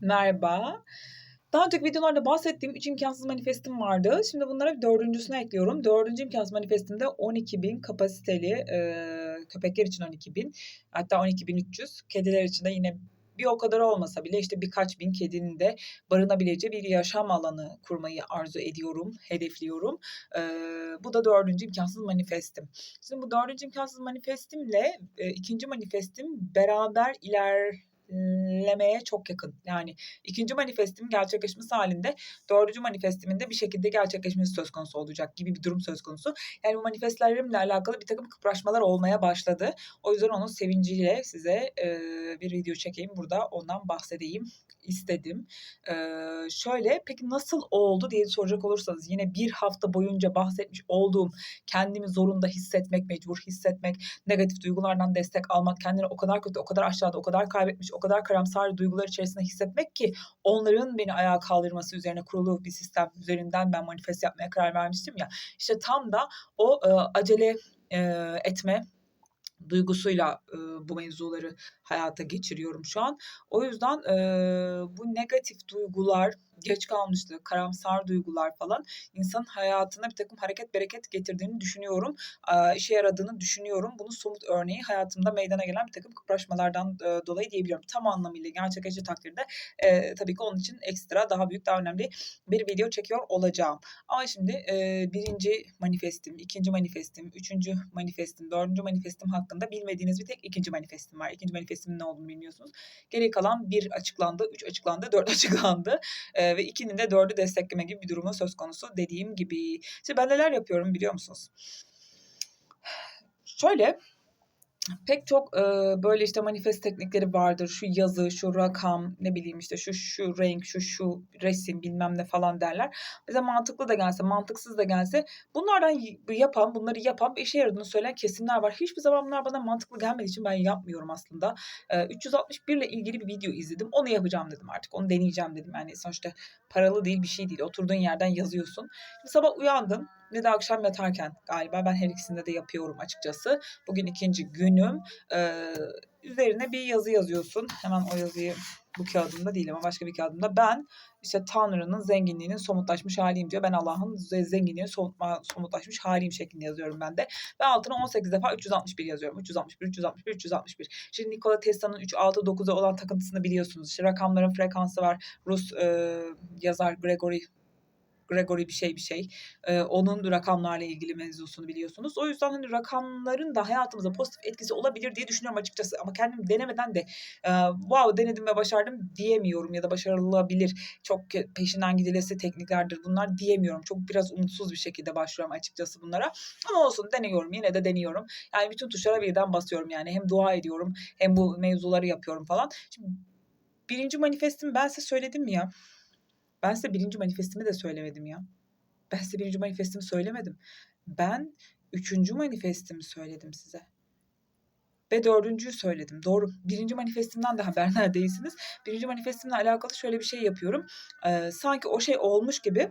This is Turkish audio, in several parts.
Merhaba. Daha önceki videolarda bahsettiğim 3 imkansız manifestim vardı. Şimdi bunlara bir dördüncüsünü ekliyorum. Dördüncü imkansız manifestimde 12.000 kapasiteli e, köpekler için 12.000 hatta 12.300 kediler için de yine bir o kadar olmasa bile işte birkaç bin kedinin de barınabileceği bir yaşam alanı kurmayı arzu ediyorum, hedefliyorum. Ee, bu da dördüncü imkansız manifestim. Şimdi bu dördüncü imkansız manifestimle e, ikinci manifestim beraber iler lemeye çok yakın. Yani ikinci manifestimin gerçekleşmesi halinde dördüncü manifestimin de bir şekilde gerçekleşmesi söz konusu olacak gibi bir durum söz konusu. Yani bu manifestlerimle alakalı bir takım kıpraşmalar olmaya başladı. O yüzden onun sevinciyle size e, bir video çekeyim. Burada ondan bahsedeyim istedim. Ee, şöyle peki nasıl oldu diye soracak olursanız yine bir hafta boyunca bahsetmiş olduğum kendimi zorunda hissetmek, mecbur hissetmek, negatif duygulardan destek almak, kendini o kadar kötü, o kadar aşağıda, o kadar kaybetmiş, o kadar karamsar duygular içerisinde hissetmek ki onların beni ayağa kaldırması üzerine kurulu bir sistem üzerinden ben manifest yapmaya karar vermiştim ya. İşte tam da o e, acele e, etme, duygusuyla e, bu mevzuları hayata geçiriyorum şu an. O yüzden e, bu negatif duygular geç kalmışlık, karamsar duygular falan insanın hayatına bir takım hareket bereket getirdiğini düşünüyorum. İşe yaradığını düşünüyorum. Bunun somut örneği hayatımda meydana gelen bir takım kıpraşmalardan e, dolayı diyebiliyorum. Tam anlamıyla gerçekleştiği takdirde e, tabii ki onun için ekstra daha büyük, daha önemli bir video çekiyor olacağım. Ama şimdi e, birinci manifestim, ikinci manifestim, üçüncü manifestim, dördüncü manifestim hakkında bilmediğiniz bir tek ikinci manifestim var. İkinci manifestimin ne olduğunu bilmiyorsunuz. Geri kalan bir açıklandı, üç açıklandı, dört açıklandı. E, ve ikinin de dördü destekleme gibi bir durumu söz konusu dediğim gibi. Şimdi ben neler yapıyorum biliyor musunuz? Şöyle pek çok e, böyle işte manifest teknikleri vardır. Şu yazı, şu rakam, ne bileyim işte şu şu renk, şu şu resim bilmem ne falan derler. Bize mantıklı da gelse, mantıksız da gelse bunlardan yapan, bunları yapan işe yaradığını söyleyen kesimler var. Hiçbir zaman bunlar bana mantıklı gelmediği için ben yapmıyorum aslında. E, 361 ile ilgili bir video izledim. Onu yapacağım dedim artık. Onu deneyeceğim dedim. Yani sonuçta paralı değil bir şey değil. Oturduğun yerden yazıyorsun. Şimdi sabah uyandım ne de akşam yatarken galiba ben her ikisinde de yapıyorum açıkçası. Bugün ikinci günüm. Ee, üzerine bir yazı yazıyorsun. Hemen o yazıyı bu kağıdımda değil ama başka bir kağıdımda ben işte Tanrı'nın zenginliğinin somutlaşmış haliyim diyor. Ben Allah'ın zenginliğinin somutlaşmış haliyim şeklinde yazıyorum ben de. Ve altına 18 defa 361 yazıyorum. 361, 361, 361. Şimdi Nikola Tesla'nın 3, 6, 9'a olan takıntısını biliyorsunuz. İşte rakamların frekansı var. Rus e, yazar Gregory Gregory bir şey bir şey. E, onun rakamlarla ilgili mevzusunu biliyorsunuz. O yüzden hani rakamların da hayatımıza pozitif etkisi olabilir diye düşünüyorum açıkçası. Ama kendim denemeden de e, wow denedim ve başardım diyemiyorum ya da başarılabilir. Çok peşinden gidilesi tekniklerdir bunlar diyemiyorum. Çok biraz umutsuz bir şekilde başlıyorum açıkçası bunlara. Ama olsun deniyorum yine de deniyorum. Yani bütün tuşlara birden basıyorum yani. Hem dua ediyorum hem bu mevzuları yapıyorum falan. Şimdi birinci manifestim ben size söyledim mi ya? Ben size birinci manifestimi de söylemedim ya. Ben size birinci manifestimi söylemedim. Ben üçüncü manifestimi söyledim size. Ve dördüncüyü söyledim. Doğru. Birinci manifestimden de haberdar değilsiniz. Birinci manifestimle alakalı şöyle bir şey yapıyorum. Ee, sanki o şey olmuş gibi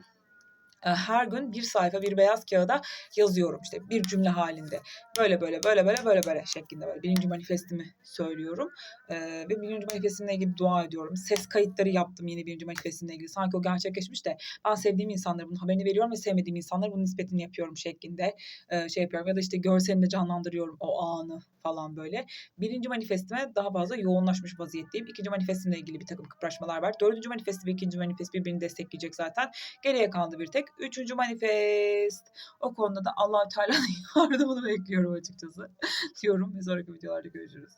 her gün bir sayfa bir beyaz kağıda yazıyorum işte bir cümle halinde. Böyle böyle böyle böyle böyle böyle şeklinde böyle birinci manifestimi söylüyorum. Ee, ve birinci manifestimle ilgili dua ediyorum. Ses kayıtları yaptım yine birinci manifestimle ilgili. Sanki o gerçekleşmiş de ben sevdiğim insanlara bunun haberini veriyorum ve sevmediğim insanlara bunun nispetini yapıyorum şeklinde e, şey yapıyorum. Ya da işte görselinde canlandırıyorum o anı falan böyle. Birinci manifestime daha fazla yoğunlaşmış vaziyetteyim. İkinci manifestimle ilgili bir takım kıpraşmalar var. Dördüncü manifest ve ikinci manifest birbirini destekleyecek zaten. Geriye kaldı bir tek. Üçüncü manifest. O konuda da allah Teala'nın yardımını bekliyorum açıkçası. Diyorum ve sonraki videolarda görüşürüz.